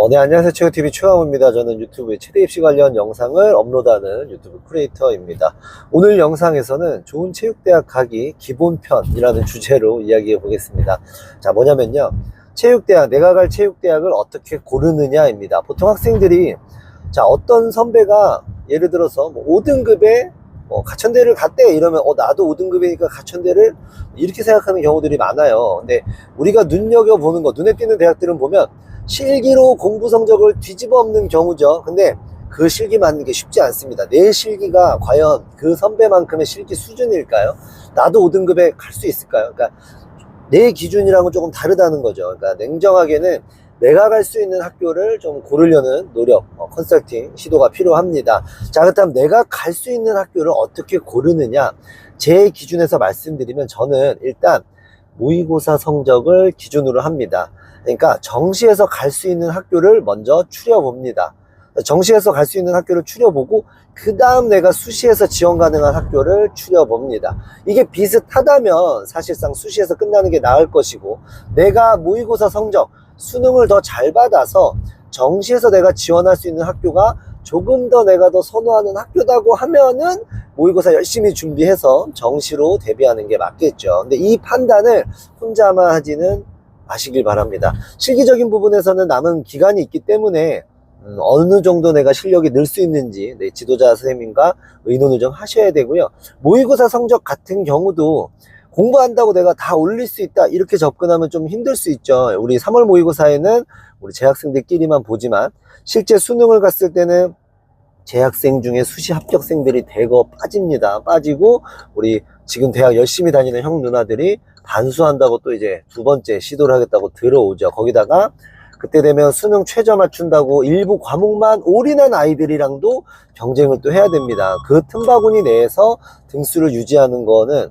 어, 네, 안녕하세요. 체육TV 최강호입니다. 저는 유튜브에 최대 입시 관련 영상을 업로드하는 유튜브 크리에이터입니다. 오늘 영상에서는 좋은 체육대학 가기 기본편이라는 주제로 이야기해 보겠습니다. 자, 뭐냐면요. 체육대학, 내가 갈 체육대학을 어떻게 고르느냐입니다. 보통 학생들이, 자, 어떤 선배가 예를 들어서 뭐 5등급에 어, 가천대를 갔대 이러면 어 나도 5등급이니까 가천대를 이렇게 생각하는 경우들이 많아요. 근데 우리가 눈여겨 보는 거 눈에 띄는 대학들은 보면 실기로 공부 성적을 뒤집어 엎는 경우죠. 근데 그 실기 맞는 게 쉽지 않습니다. 내 실기가 과연 그 선배만큼의 실기 수준일까요? 나도 5등급에 갈 수 있을까요? 그러니까 내 기준이랑은 조금 다르다는 거죠. 그러니까 냉정하게는 내가 갈 수 있는 학교를 좀 고르려는 노력, 어, 컨설팅 시도가 필요합니다. 자, 그렇다면 내가 갈 수 있는 학교를 어떻게 고르느냐? 제 기준에서 말씀드리면 저는 일단 모의고사 성적을 기준으로 합니다. 그러니까 정시에서 갈 수 있는 학교를 먼저 추려봅니다. 정시에서 갈 수 있는 학교를 추려보고 그 다음 내가 수시에서 지원 가능한 학교를 추려봅니다. 이게 비슷하다면 사실상 수시에서 끝나는 게 나을 것이고 내가 모의고사 성적 수능을 더 잘 받아서 정시에서 내가 지원할 수 있는 학교가 조금 더 내가 더 선호하는 학교다고 하면은 모의고사 열심히 준비해서 정시로 대비하는 게 맞겠죠. 근데 이 판단을 혼자만 하지는 마시길 바랍니다. 실기적인 부분에서는 남은 기간이 있기 때문에 음, 어느 정도 내가 실력이 늘 수 있는지 네, 지도자 선생님과 의논을 좀 하셔야 되고요. 모의고사 성적 같은 경우도 공부한다고 내가 다 올릴 수 있다 이렇게 접근하면 좀 힘들 수 있죠. 우리 3월 모의고사에는 우리 재학생들끼리만 보지만 실제 수능을 갔을 때는 재학생 중에 수시 합격생들이 대거 빠집니다. 빠지고 우리 지금 대학 열심히 다니는 형 누나들이 반수한다고 또 이제 두 번째 시도를 하겠다고 들어오죠. 거기다가 그때 되면 수능 최저 맞춘다고 일부 과목만 올인한 아이들이랑도 경쟁을 또 해야 됩니다. 그 틈바구니 내에서 등수를 유지하는 거는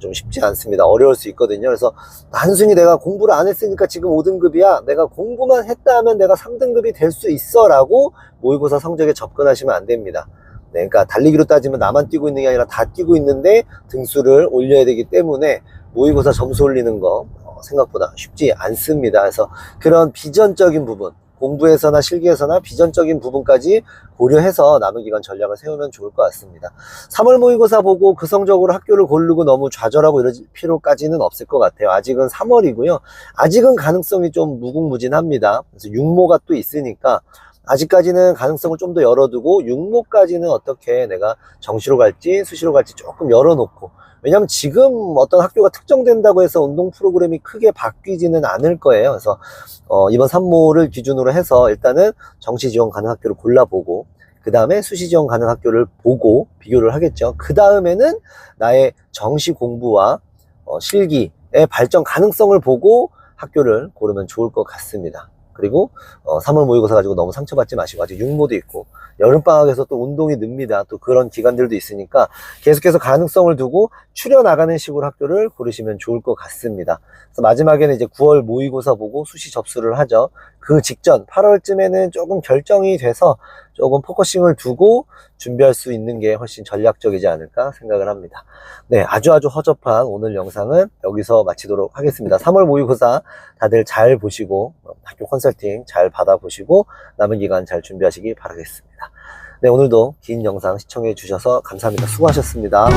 좀 쉽지 않습니다. 어려울 수 있거든요. 그래서 단순히 내가 공부를 안 했으니까 지금 5등급이야. 내가 공부만 했다 하면 내가 3등급이 될 수 있어 라고 모의고사 성적에 접근하시면 안 됩니다. 네, 그러니까 달리기로 따지면 나만 뛰고 있는 게 아니라 다 뛰고 있는데 등수를 올려야 되기 때문에 모의고사 점수 올리는 거 어, 생각보다 쉽지 않습니다. 그래서 그런 비전적인 부분, 공부에서나 실기에서나 비전적인 부분까지 고려해서 남은 기간 전략을 세우면 좋을 것 같습니다. 3월 모의고사 보고 그 성적으로 학교를 고르고 너무 좌절하고 이럴 필요까지는 없을 것 같아요. 아직은 3월이고요. 아직은 가능성이 좀 무궁무진합니다. 그래서 육모가 또 있으니까 아직까지는 가능성을 좀 더 열어두고 육모까지는 어떻게 내가 정시로 갈지 수시로 갈지 조금 열어놓고 왜냐하면 지금 어떤 학교가 특정된다고 해서 운동 프로그램이 크게 바뀌지는 않을 거예요. 그래서 어, 이번 3모를 기준으로 해서 일단은 정시 지원 가능 학교를 골라보고 그 다음에 수시 지원 가능 학교를 보고 비교를 하겠죠. 그 다음에는 나의 정시 공부와 어, 실기의 발전 가능성을 보고 학교를 고르면 좋을 것 같습니다. 그리고 어, 3월 모의고사 가지고 너무 상처받지 마시고 아직 육모도 있고 여름방학에서 또 운동이 늡니다. 또 그런 기간들도 있으니까 계속해서 가능성을 두고 추려 나가는 식으로 학교를 고르시면 좋을 것 같습니다. 그래서 마지막에는 이제 9월 모의고사 보고 수시 접수를 하죠. 그 직전 8월쯤에는 조금 결정이 돼서 조금 포커싱을 두고 준비할 수 있는 게 훨씬 전략적이지 않을까 생각을 합니다. 네, 아주 아주 허접한 오늘 영상은 여기서 마치도록 하겠습니다. 3월 모의고사 다들 잘 보시고 어, 학교 컨설팅 잘 받아보시고 남은 기간 잘 준비하시기 바라겠습니다. 네, 오늘도 긴 영상 시청해 주셔서 감사합니다. 수고하셨습니다.